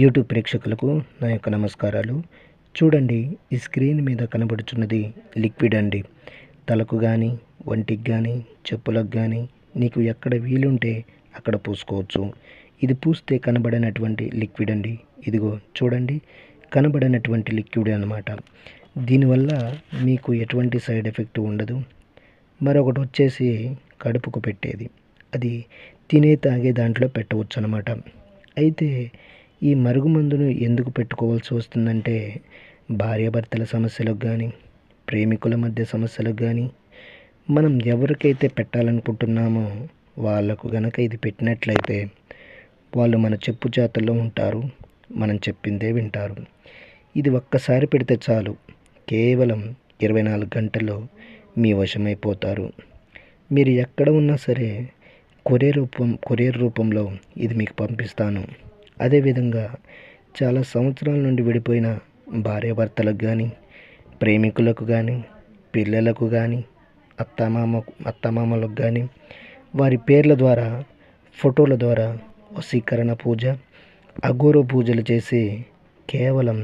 YouTube ప్రేక్షకులకు నా యొక్క నమస్కారాలు. చూడండి ఈ స్క్రీన్ మీద కనబడుచున్నది లిక్విడ్ అండి. తలకు కానీ ఒంటికి కానీ చెప్పులకు కానీ నీకు ఎక్కడ వీలుంటే అక్కడ పూసుకోవచ్చు. ఇది పూస్తే కనబడినటువంటి లిక్విడ్ అండి. ఇదిగో చూడండి కనబడినటువంటి లిక్విడ్ అనమాట దీనివల్ల మీకు ఎటువంటి సైడ్ ఎఫెక్ట్ ఉండదు. మరొకటి వచ్చేసి కడుపుకు పెట్టేది. అది తినే తాగే దాంట్లో పెట్టవచ్చు అనమాట అయితే ఈ మరుగుమందును ఎందుకు పెట్టుకోవాల్సి వస్తుందంటే భార్యాభర్తల సమస్యలకు కానీ ప్రేమికుల మధ్య సమస్యలకు కానీ మనం ఎవరికైతే పెట్టాలనుకుంటున్నామో వాళ్ళకు గనక ఇది పెట్టినట్లయితే వాళ్ళు మన చెప్పు జాతల్లో ఉంటారు మనం చెప్పిందే వింటారు. ఇది ఒక్కసారి పెడితే చాలు. కేవలం ఇరవై నాలుగు గంటల్లో మీ వశమైపోతారు. మీరు ఎక్కడ ఉన్నా సరే కొరియర్ రూపం కొరియర్ రూపంలో ఇది మీకు పంపిస్తాను. అదేవిధంగా చాలా సంవత్సరాల నుండి విడిపోయిన భార్యాభర్తలకు కానీ ప్రేమికులకు కానీ పిల్లలకు కానీ అత్తమామ అత్తమామలకు కానీ వారి పేర్ల ద్వారా ఫోటోల ద్వారా వశీకరణ పూజ అఘోర పూజలు చేసి కేవలం